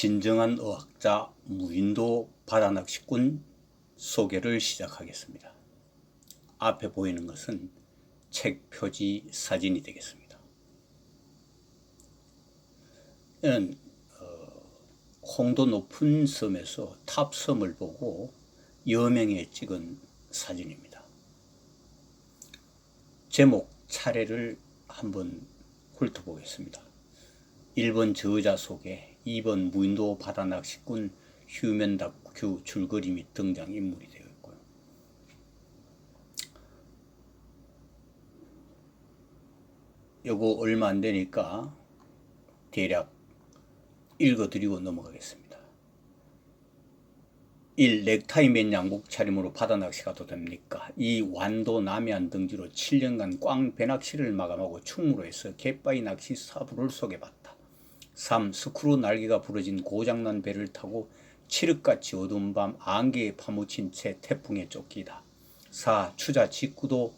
진정한 어학자 무인도 바다낚시꾼 소개를 시작하겠습니다. 앞에 보이는 것은 책 표지 사진이 되겠습니다. 이는 어, 홍도 높은 섬에서 탑섬을 보고 여명에 찍은 사진입니다. 제목 차례를 한번 훑어보겠습니다. 1번 저자 속에 2번 무인도 바다 낚시꾼 휴면 다큐 줄거리 및 등장 인물이 되어 있고요. 요거 얼마 안 되니까 대략 읽어드리고 넘어가겠습니다. 1. 넥타이 맨 양복 차림으로 바다 낚시 가도 됩니까? 2. 완도 남해안 등지로 7년간 꽝 배낚시를 마감하고 충무로 해서 갯바위 낚시 사부를 소개받다. 3. 스크루 날개가 부러진 고장난 배를 타고 칠흑같이 어두운 밤 안개에 파묻힌 채 태풍에 쫓기다. 4. 추자 직구도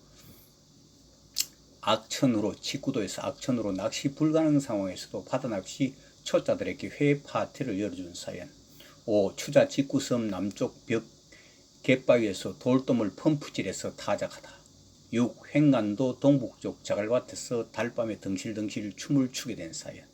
악천으로 직구도에서 악천으로 낚시 불가능 상황에서도 바다 낚시 초짜들에게 회 파티를 열어준 사연. 5. 추자 직구섬 남쪽 벽 갯바위에서 돌돔을 펌프질해서 타작하다. 6. 횡간도 동북쪽 자갈밭에서 달밤에 덩실덩실 춤을 추게 된 사연.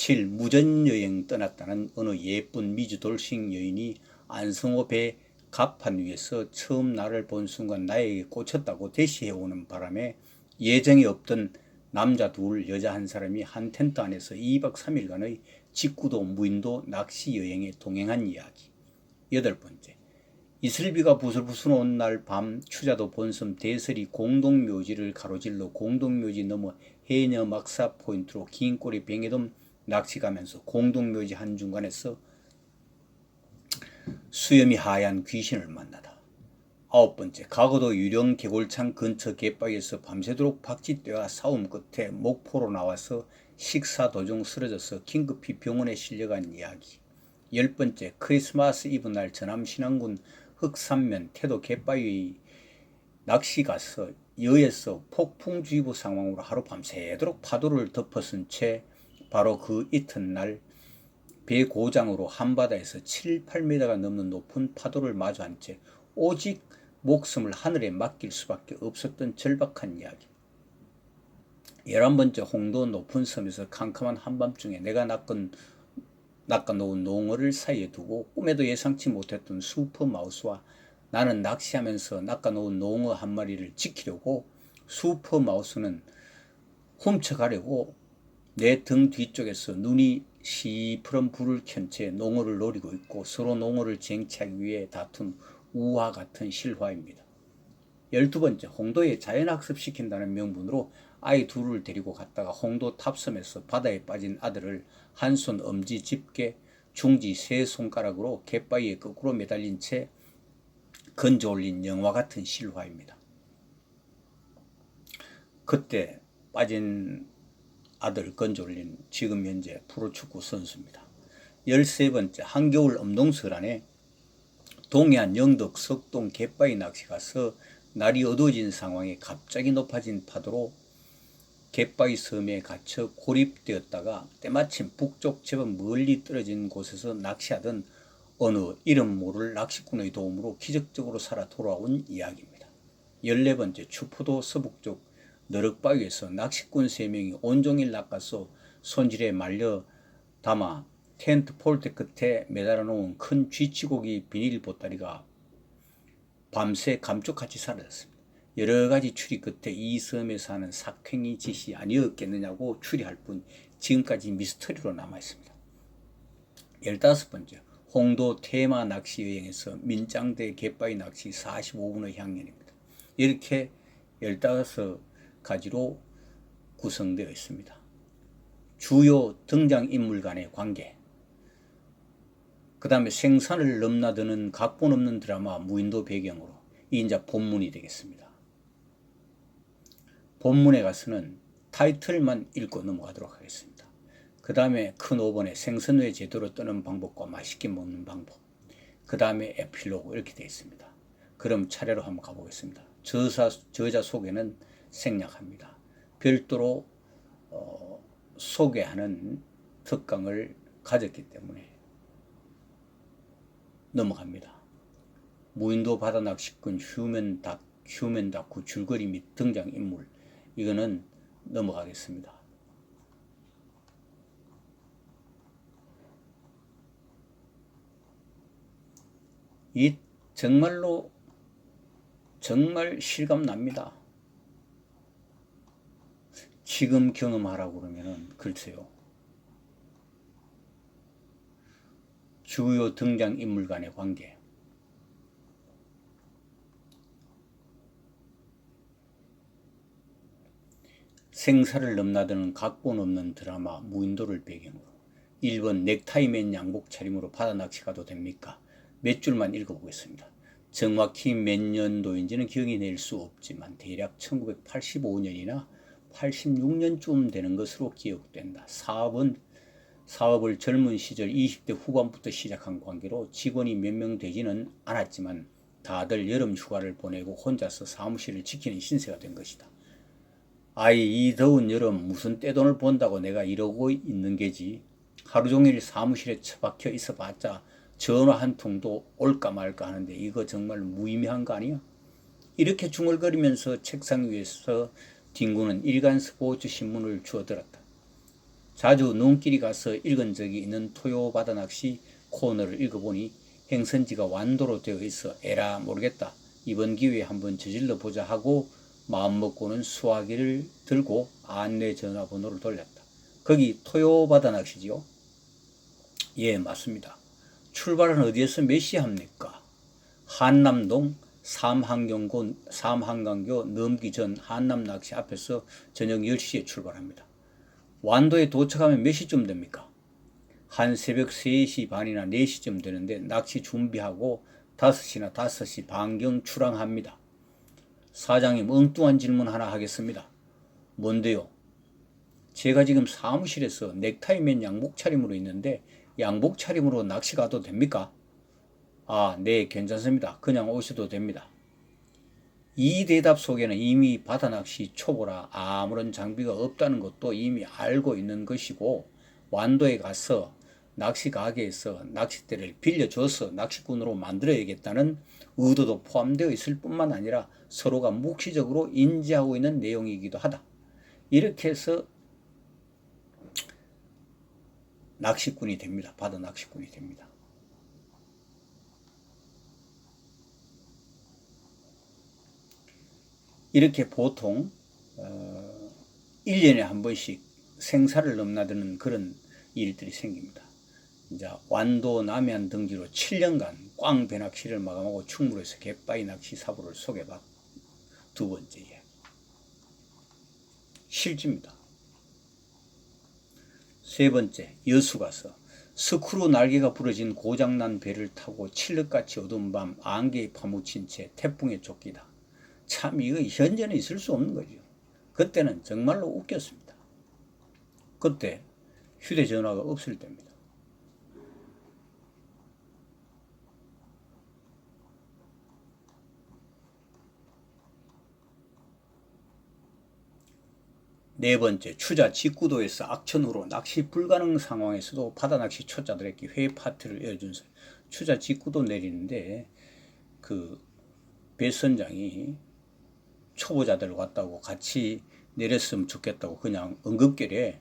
7. 무전여행 떠났다는 어느 예쁜 미주 돌싱 여인이 안성호 배 갑판 위에서 처음 나를 본 순간 나에게 꽂혔다고 대시해오는 바람에 예정이 없던 남자 둘, 여자 한 사람이 한 텐트 안에서 2박 3일간의 직구도 무인도 낚시 여행에 동행한 이야기. 여덟 번째. 이슬비가 부슬부슬 온 날 밤 추자도 본섬 대설이 공동묘지를 가로질러 공동묘지 넘어 해녀 막사 포인트로 긴 꼬리 뱅에돔 낚시 가면서 공동묘지 한중간에서 수염이 하얀 귀신을 만나다. 아홉 번째, 과거도 유령 개골창 근처 갯바위에서 밤새도록 박쥐떼와 싸움 끝에 목포로 나와서 식사 도중 쓰러져서 긴급히 병원에 실려간 이야기. 열 번째, 크리스마스 이브 날 전남 신안군 흑산면 태도 갯바위 낚시 가서 여에서 폭풍주의보 상황으로 하루 밤새도록 파도를 덮어쓴 채 바로 그 이튿날 배 고장으로 한바다에서 7, 8m가 넘는 높은 파도를 마주한 채 오직 목숨을 하늘에 맡길 수밖에 없었던 절박한 이야기. 열한 번째 홍도 높은 섬에서 캄캄한 한밤중에 내가 낚은 낚아놓은 농어를 사이에 두고 꿈에도 예상치 못했던 슈퍼 마우스와 나는 낚시하면서 낚아놓은 농어 한 마리를 지키려고 슈퍼 마우스는 훔쳐가려고 내 등 뒤쪽에서 눈이 시퍼런 불을 켠 채 농어를 노리고 있고 서로 농어를 쟁취하기 위해 다툰 우화 같은 실화입니다. 열두 번째, 홍도에 자연학습시킨다는 명분으로 아이 둘을 데리고 갔다가 홍도 탑섬에서 바다에 빠진 아들을 한 손 엄지 집게, 중지 세 손가락으로 갯바위에 거꾸로 매달린 채 건져 올린 영화 같은 실화입니다. 그때 빠진 아들 건져 올린 지금 현재 프로축구 선수입니다. 열세 번째, 한겨울 엄동설 안에 동해안 영덕 석동 갯바위 낚시 가서 날이 어두워진 상황에 갑자기 높아진 파도로 갯바위 섬에 갇혀 고립되었다가 때마침 북쪽 제법 멀리 떨어진 곳에서 낚시하던 어느 이름 모를 낚시꾼의 도움으로 기적적으로 살아 돌아온 이야기입니다. 열네 번째 추포도 서북쪽 너럭바위에서 낚시꾼 3명이 온종일 낚아서 손질에 말려 담아 텐트 폴대 끝에 매달아 놓은 큰 쥐치고기 비닐 보따리가 밤새 감쪽같이 사라졌습니다. 여러 가지 추리 끝에 이 섬에 사는 삭행이 짓이 아니었겠느냐고 추리할 뿐 지금까지 미스터리로 남아 있습니다. 열다섯 번째, 홍도 테마 낚시 여행에서 민짱대 갯바위 낚시 45분의 향연입니다. 이렇게 열다섯 가지로 구성되어 있습니다. 주요 등장인물 간의 관계, 그 다음에 생산을 넘나드는 각본 없는 드라마 무인도 배경으로 이 이제 본문이 되겠습니다. 본문에 가서는 타이틀만 읽고 넘어가도록 하겠습니다. 그 다음에 큰 5번에 생선회 제대로 뜨는 방법과 맛있게 먹는 방법. 그 다음에 에필로그 이렇게 되어 있습니다. 그럼 차례로 한번 가보겠습니다. 저자, 저자 소개는 생략합니다. 별도로 어, 소개하는 특강을 가졌기 때문에 넘어갑니다. 무인도 바다 낚시꾼 휴면 닥 휴면 다쿠 줄거리 및 등장 인물 이거는 넘어가겠습니다. 이 정말로 정말 실감 납니다. 지금 경험하라고 그러면은 글쎄요. 주요 등장 인물 간의 관계. 생사를 넘나드는 각본 없는 드라마 무인도를 배경으로 1번 넥타이맨 양복 차림으로 바다 낚시 가도 됩니까? 몇 줄만 읽어보겠습니다. 정확히 몇 년도인지는 기억이 낼 수 없지만 대략 1985년이나 86년쯤 되는 것으로 기억된다. 사업은 사업을 젊은 시절 20대 후반부터 시작한 관계로 직원이 몇 명 되지는 않았지만 다들 여름 휴가를 보내고 혼자서 사무실을 지키는 신세가 된 것이다. 아이 이 더운 여름 무슨 떼돈을 본다고 내가 이러고 있는 게지. 하루 종일 사무실에 처박혀 있어 봤자 전화 한 통도 올까 말까 하는데 이거 정말 무의미한 거 아니야? 이렇게 중얼거리면서 책상 위에서 딩구는 일간 스포츠 신문을 주워들었다. 자주 눈길이 가서 읽은 적이 있는 토요 바다 낚시 코너를 읽어보니 행선지가 완도로 되어 있어 에라 모르겠다. 이번 기회에 한번 저질러 보자 하고 마음먹고는 수화기를 들고 안내 전화번호를 돌렸다. 거기 토요 바다 낚시지요? 예, 맞습니다. 출발은 어디에서 몇 시 합니까? 한남동 삼한경고 삼한강교 넘기 전 한남 낚시 앞에서 저녁 10시에 출발합니다. 완도에 도착하면 몇 시쯤 됩니까? 한 새벽 3시 반이나 4시쯤 되는데 낚시 준비하고 5시나 5시 반경 출항합니다. 사장님 엉뚱한 질문 하나 하겠습니다. 뭔데요? 제가 지금 사무실에서 넥타이맨 양복 차림으로 있는데 양복 차림으로 낚시 가도 됩니까? 아, 네, 괜찮습니다. 그냥 오셔도 됩니다. 이 대답 속에는 이미 바다 낚시 초보라 아무런 장비가 없다는 것도 이미 알고 있는 것이고 완도에 가서 낚시 가게에서 낚싯대를 빌려줘서 낚시꾼으로 만들어야겠다는 의도도 포함되어 있을 뿐만 아니라 서로가 묵시적으로 인지하고 있는 내용이기도 하다. 이렇게 해서 낚시꾼이 됩니다. 바다 낚시꾼이 됩니다. 이렇게 보통 어, 1년에 한 번씩 생사를 넘나드는 그런 일들이 생깁니다. 이제 완도 남해안 등지로 7년간 꽝 배낚시를 마감하고 충무로에서 갯바위 낚시 사고를 소개받 두 번째 예. 실지입니다. 세 번째 여수 가서 스크루 날개가 부러진 고장난 배를 타고 칠흑같이 어두운 밤 안개에 파묻힌 채 태풍에 쫓기다. 참 이거 현재는 있을 수 없는 거죠. 그때는 정말로 웃겼습니다. 그때 휴대전화가 없을 때입니다. 네 번째, 추자 직구도에서 악천후로 낚시 불가능 상황에서도 바다 낚시 초짜들에게 회 파티를 열어준 추자 직구도 내리는데 그 배선장이 초보자들 왔다고 같이 내렸으면 좋겠다고 그냥 응급결에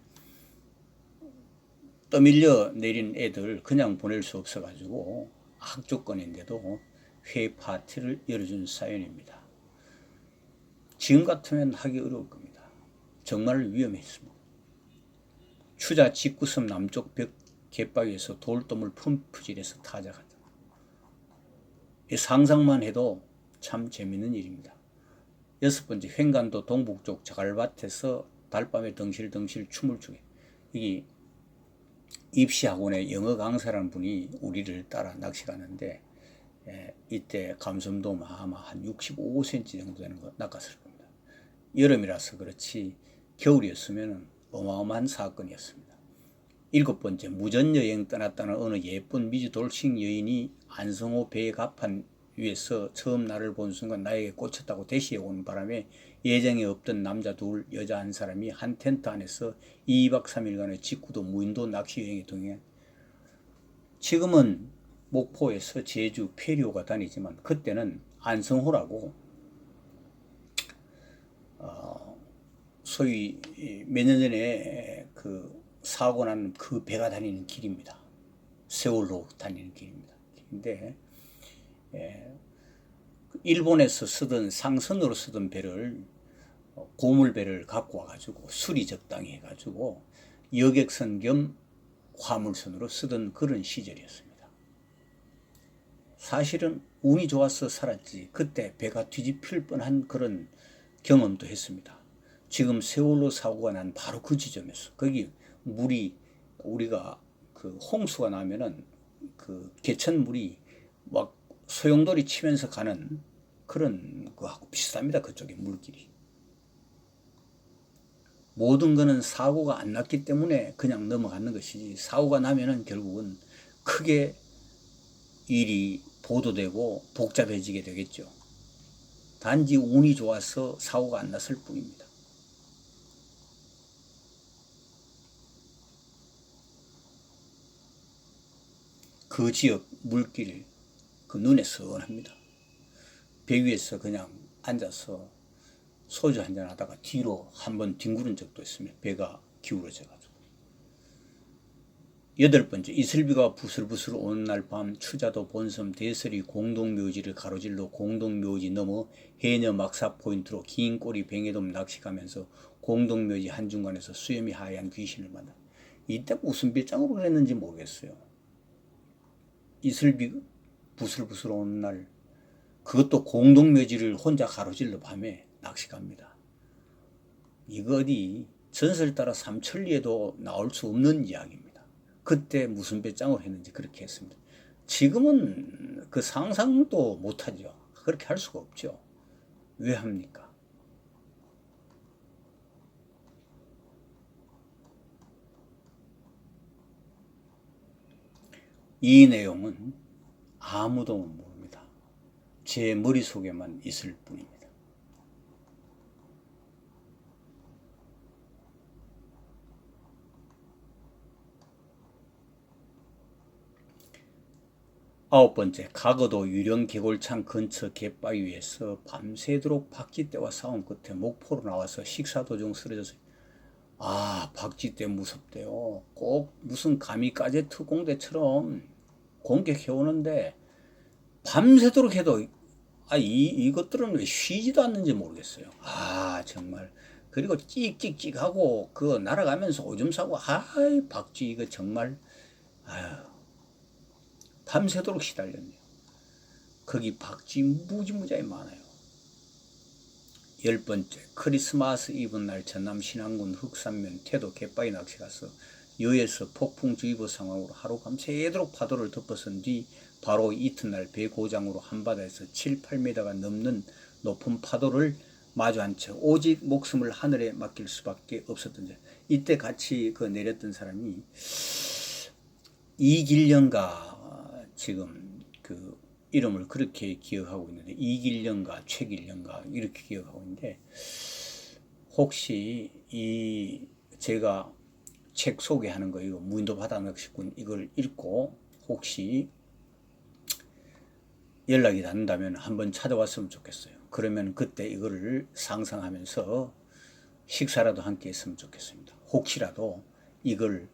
떠밀려 내린 애들 그냥 보낼 수 없어가지고 악조건인데도 회 파티를 열어준 사연입니다. 지금 같으면 하기 어려울 겁니다. 정말 위험했습니다. 추자 직구섬 남쪽 벽 갯바위에서 돌돔을 펌프질해서 타작한다. 상상만 해도 참 재밌는 일입니다. 여섯 번째 횡간도 동북쪽 자갈밭에서 달밤에 덩실덩실 춤을 추게. 이게 입시학원의 영어 강사라는 분이 우리를 따라 낚시 가는데 에, 이때 감섬도 아마 한 65cm 정도 되는 거 낚았을 겁니다. 여름이라서 그렇지 겨울이었으면 어마어마한 사건이었습니다. 일곱 번째 무전여행 떠났다는 어느 예쁜 미주 돌싱 여인이 안성호 배의 갑판 위에서 처음 나를 본 순간 나에게 꽂혔다고 대시해 오는 바람에 예정에 없던 남자 둘, 여자 한 사람이 한 텐트 안에서 2박 3일간의 직구도 무인도 낚시 여행에 동행 지금은 목포에서 제주 폐료가 다니지만 그때는 안성호라고 어, 소위 몇 년 전에 그 사고 난 그 배가 다니는 길입니다. 세월로 다니는 길입니다. 근데 예, 일본에서 쓰던 상선으로 쓰던 배를 어, 고물배를 갖고 와가지고 수리 적당히 해가지고 여객선 겸 화물선으로 쓰던 그런 시절이었습니다. 사실은 운이 좋아서 살았지 그때 배가 뒤집힐 뻔한 그런 경험도 했습니다. 지금 세월호 사고가 난 바로 그 지점에서 거기 물이 우리가 그 홍수가 나면은 그 개천 물이 막 소용돌이 치면서 가는 그런 거하고 비슷합니다. 그쪽에 물길이. 모든 거는 사고가 안 났기 때문에 그냥 넘어가는 것이지 사고가 나면은 결국은 크게 일이 보도되고 복잡해지게 되겠죠. 단지 운이 좋아서 사고가 안 났을 뿐입니다. 그 지역 물길 그 눈에 선합니다. 배 위에서 그냥 앉아서 소주 한 잔 하다가 뒤로 한 번 뒹구른 적도 있습니다. 배가 기울어져가지고. 여덟 번째, 이슬비가 부슬부슬 오는 날 밤 추자도 본섬 대설이 공동묘지를 가로질러 공동묘지 넘어 해녀 막사 포인트로 긴 꼬리 뱅에돔 낚시가면서 공동묘지 한중간에서 수염이 하얀 귀신을 만나. 이때 무슨 배짱으로 그랬는지 모르겠어요. 이슬비 부슬부슬 오는 날 그것도 공동묘지를 혼자 가로질러 밤에 낚시 갑니다. 이거 어디 전설 따라 삼천리에도 나올 수 없는 이야기입니다. 그때 무슨 배짱을 했는지 그렇게 했습니다. 지금은 그 상상도 못하죠. 그렇게 할 수가 없죠. 왜 합니까? 이 내용은 아무도 모릅니다. 제 머릿속에만 있을 뿐입니다. 아홉 번째, 가거도 유령 개골창 근처 갯바위에서 밤새도록 박쥐떼와 싸운 끝에 목포로 나와서 식사 도중 쓰러졌어요. 아, 박쥐떼 무섭대요. 꼭 무슨 가미까지 특공대처럼 공격해오는데 밤새도록 해도 아, 이, 이것들은 왜 쉬지도 않는지 모르겠어요. 아, 정말. 그리고 찍찍찍 하고 그 날아가면서 오줌 싸고 아이, 박쥐 이거 정말 아유. 밤새도록 시달렸네요. 거기 박쥐 무지무지하게 많아요. 열 번째, 크리스마스 이브 날 전남 신안군 흑산면 태도 갯바위 낚시 가서 여에서 폭풍주의보 상황으로 하루 밤새도록 파도를 덮어선 뒤 바로 이튿날 배 고장으로 한바다에서 7, 8m가 넘는 높은 파도를 마주한 채 오직 목숨을 하늘에 맡길 수밖에 없었던 자. 이때 같이 그 내렸던 사람이 이길령가 지금 그 이름을 그렇게 기억하고 있는데 이길령가 최길령가 이렇게 기억하고 있는데 혹시 이 제가 책 소개하는 거 이거 무인도 바다 낚시꾼 이걸 읽고 혹시 연락이 닿는다면 한번 찾아왔으면 좋겠어요. 그러면 그때 이거를 상상하면서 식사라도 함께 했으면 좋겠습니다. 혹시라도 이걸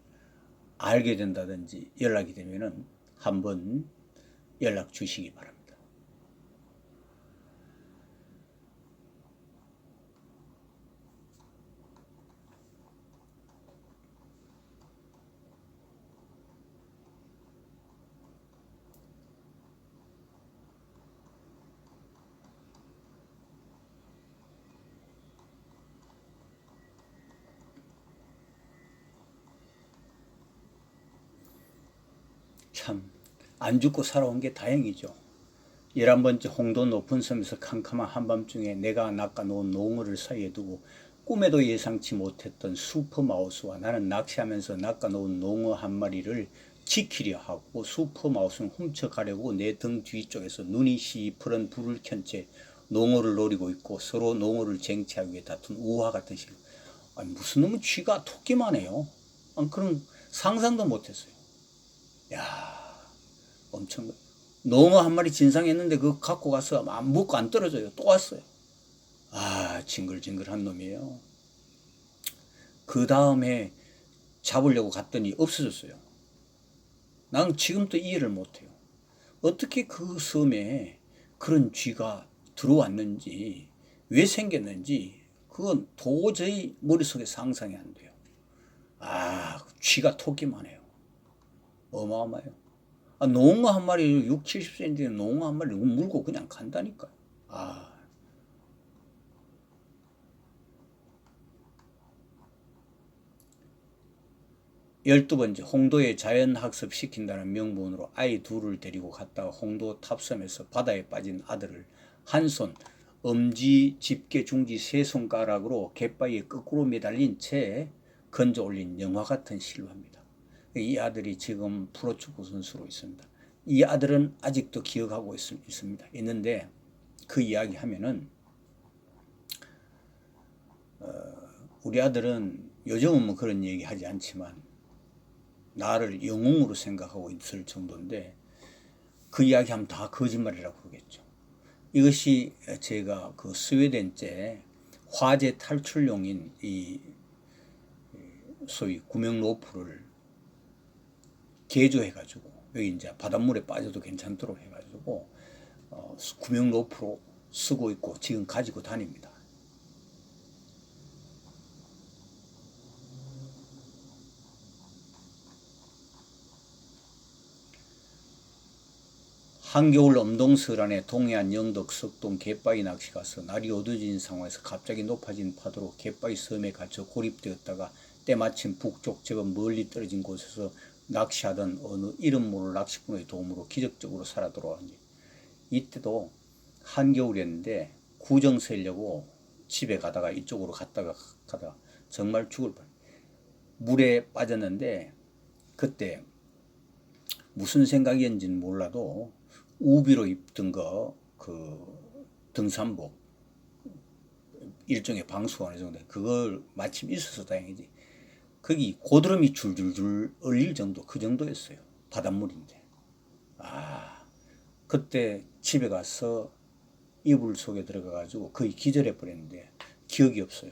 알게 된다든지 연락이 되면은 한번 연락 주시기 바랍니다. 참 안 죽고 살아온 게 다행이죠. 열한 번째 홍도 높은 섬에서 캄캄한 한밤중에 내가 낚아놓은 농어를 사이에 두고 꿈에도 예상치 못했던 슈퍼마우스와 나는 낚시하면서 낚아놓은 농어 한 마리를 지키려 하고 슈퍼마우스는 훔쳐가려고 내 등 뒤쪽에서 눈이 시퍼런 불을 켠 채 농어를 노리고 있고 서로 농어를 쟁취하기 위해 다툰 우화 같은 시 아니 무슨 놈의 쥐가 토끼만 해요. 아니, 그런 상상도 못했어요. 야 엄청 농어 한 마리 진상했는데 그거 갖고 가서 안 먹고 안 떨어져요. 또 왔어요. 아 징글징글한 놈이에요. 그 다음에 잡으려고 갔더니 없어졌어요. 난 지금도 이해를 못해요. 어떻게 그 섬에 그런 쥐가 들어왔는지 왜 생겼는지 그건 도저히 머릿속에 상상이 안 돼요. 아 쥐가 토끼만 해요. 어마어마해요. 아, 농어 한 마리 6, 70cm 농어 한 마리 물고 그냥 간다니까. 아. 열두 번째, 홍도에 자연학습 시킨다는 명분으로 아이 둘을 데리고 갔다가 홍도 탑섬에서 바다에 빠진 아들을 한 손, 엄지, 집게, 중지 세 손가락으로 갯바위에 거꾸로 매달린 채 건져 올린 영화 같은 실루입니다. 이 아들이 지금 프로축구 선수로 있습니다. 이 아들은 아직도 기억하고 있, 습니다 있는데 그 이야기 하면은 어, 우리 아들은 요즘은 뭐 그런 얘기 하지 않지만 나를 영웅으로 생각하고 있을 정도인데 그 이야기하면 다 거짓말이라고 그러겠죠. 이것이 제가 그 스웨덴제 화재 탈출용인 이 소위 구명 로프를 개조해가지고 여기 이제 바닷물에 빠져도 괜찮도록 해가지고 어, 구명 로프로 쓰고 있고 지금 가지고 다닙니다. 한겨울 엄동설 안에 동해안 영덕 석동 갯바위 낚시 가서 날이 어두워진 상황에서 갑자기 높아진 파도로 갯바위 섬에 갇혀 고립되었다가 때마침 북쪽 제법 멀리 떨어진 곳에서 낚시하던 어느 이름 모를 낚시꾼의 도움으로 기적적으로 살아 돌아왔니. 이때도 한겨울이었는데 구정 세려고 집에 가다가 이쪽으로 갔다가 가다가 정말 죽을 뻔. 물에 빠졌는데 그때 무슨 생각이었는지는 몰라도 우비로 입던 거 그 등산복 일종의 방수원의 정도 그걸 마침 있어서 다행이지 거기 고드름이 줄줄줄 얼릴 정도 그 정도였어요. 바닷물인데. 아 그때 집에 가서 이불 속에 들어가 가지고 거의 기절해 버렸는데 기억이 없어요.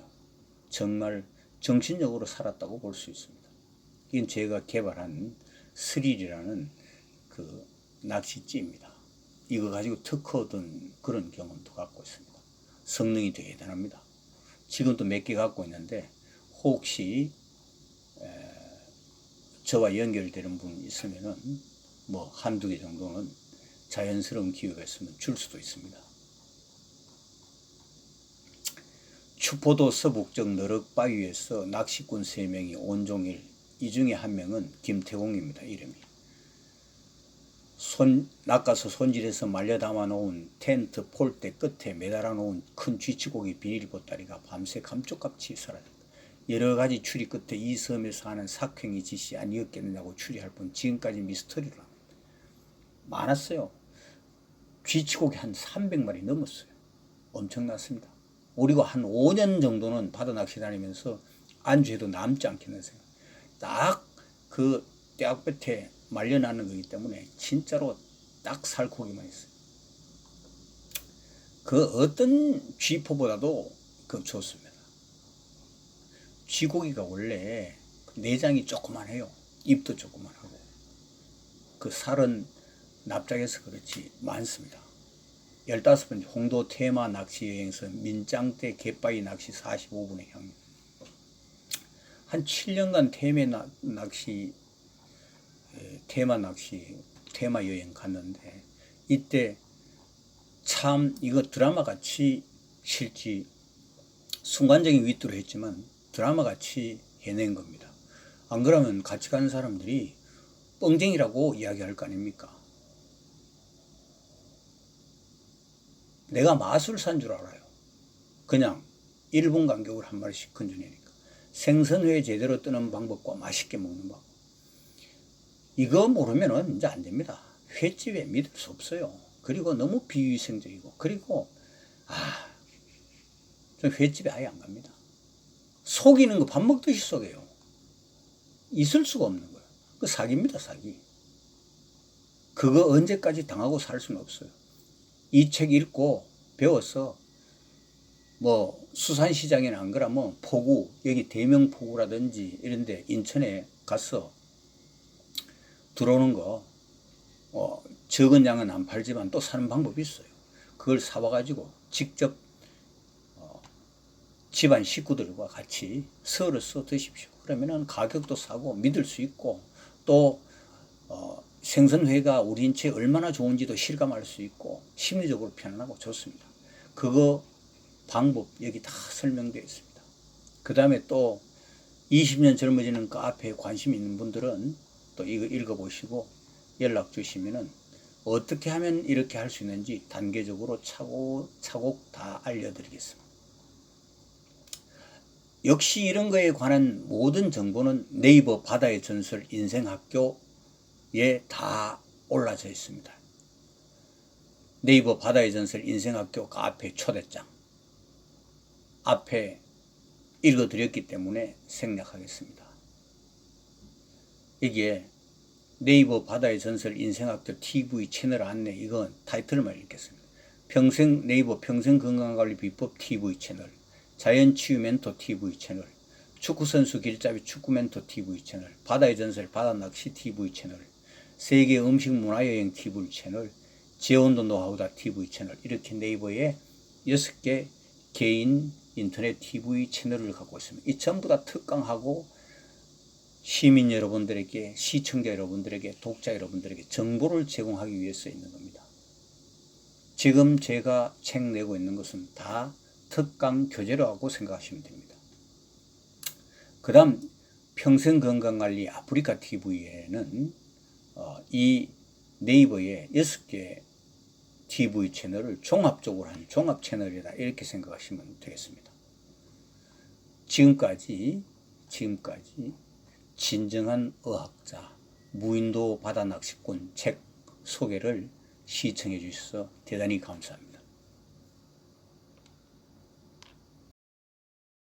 정말 정신적으로 살았다고 볼 수 있습니다. 이건 제가 개발한 스릴이라는 그 낚시찌입니다. 이거 가지고 특허 얻은 그런 경험도 갖고 있습니다. 성능이 되게 대단합니다. 지금도 몇 개 갖고 있는데 혹시 저와 연결되는 분 있으면은 뭐 한두 개 정도는 자연스러운 기회가 있으면 줄 수도 있습니다. 추포도 서북쪽 너럭 바위에서 낚시꾼 3명이 온종일 이 중에 한 명은 김태공입니다. 이름이. 손, 낚아서 손질해서 말려 담아 놓은 텐트 폴대 끝에 매달아 놓은 큰 쥐치고기 비닐 보따리가 밤새 감쪽같이 사라졌다. 여러 가지 추리 끝에 이 섬에서 하는 삭행이 짓이 아니었겠느냐고 추리할 뿐 지금까지 미스터리로 합니다. 많았어요. 쥐치고기 한 300마리 넘었어요. 엄청났습니다. 우리가 한 5년 정도는 바다 낚시 다니면서 안주해도 남지 않겠는 생각. 딱그 떼약볕에 말려나는 거기 때문에 진짜로 딱 살코기만 있어요. 그 어떤 쥐포보다도 그 좋습니다. 쥐고기가 원래 내장이 조그만해요. 입도 조그만하고 그 살은 납작해서 그렇지 많습니다. 15번째 홍도 테마 낚시 여행서 민짱대 갯바위 낚시 45분의 향. 한 7년간 테마 낚시 테마 낚시, 테마 여행 갔는데 이때 참 이거 드라마 같이 실지 순간적인 위트로 했지만 드라마 같이 해낸 겁니다. 안 그러면 같이 가는 사람들이 뻥쟁이라고 이야기할 거 아닙니까? 내가 마술사인 줄 알아요. 그냥 1분 간격으로 한 마리씩 건져내니까. 생선회 제대로 뜨는 방법과 맛있게 먹는 방법. 이거 모르면은 이제 안 됩니다. 횟집에 믿을 수 없어요. 그리고 너무 비위생적이고, 그리고, 아, 저 횟집에 아예 안 갑니다. 속이는 거 밥 먹듯이 속여요. 있을 수가 없는 거예요. 그 사기입니다, 사기. 그거 언제까지 당하고 살 수는 없어요. 이 책 읽고 배워서 뭐 수산시장에는 안 그러면 포구 여기 대명포구라든지 이런데 인천에 가서 들어오는 거 어, 적은 양은 안 팔지만 또 사는 방법이 있어요. 그걸 사와가지고 직접 어, 집안 식구들과 같이 썰어서 드십시오. 그러면은 가격도 싸고 믿을 수 있고 또 어, 생선회가 우리 인체에 얼마나 좋은지도 실감할 수 있고 심리적으로 편안하고 좋습니다. 그거 방법 여기 다 설명되어 있습니다. 그 다음에 또 20년 젊어지는 카페에 관심 있는 분들은 또 이거 읽어보시고 연락 주시면은 어떻게 하면 이렇게 할 수 있는지 단계적으로 차곡차곡 다 알려드리겠습니다. 역시 이런 거에 관한 모든 정보는 네이버 바다의 전설 인생학교에 다 올라져 있습니다. 네이버 바다의 전설 인생학교 카페 초대장 앞에 읽어드렸기 때문에 생략하겠습니다. 이게 네이버 바다의 전설 인생학교 TV 채널 안내 이건 타이틀만 읽겠습니다. 평생 네이버 평생 건강관리 비법 TV 채널 자연치유 멘토 TV 채널 축구선수 길잡이 축구 멘토 TV 채널 바다의 전설 바다낚시 TV 채널 세계 음식 문화여행 TV 채널 제온도 노하우다 TV 채널 이렇게 네이버에 여섯 개 개인 인터넷 TV 채널을 갖고 있습니다. 이 전부 다 특강하고 시민 여러분들에게 시청자 여러분들에게 독자 여러분들에게 정보를 제공하기 위해서 있는 겁니다. 지금 제가 책 내고 있는 것은 다 특강 교재라고 생각하시면 됩니다. 그 다음 평생건강관리 아프리카 TV에는 어, 이 네이버에 6개 TV 채널을 종합적으로 한 종합 채널이다 이렇게 생각하시면 되겠습니다. 지금까지 지금까지 진정한 어학자 무인도 바다 낚시꾼 책 소개를 시청해 주셔서 대단히 감사합니다.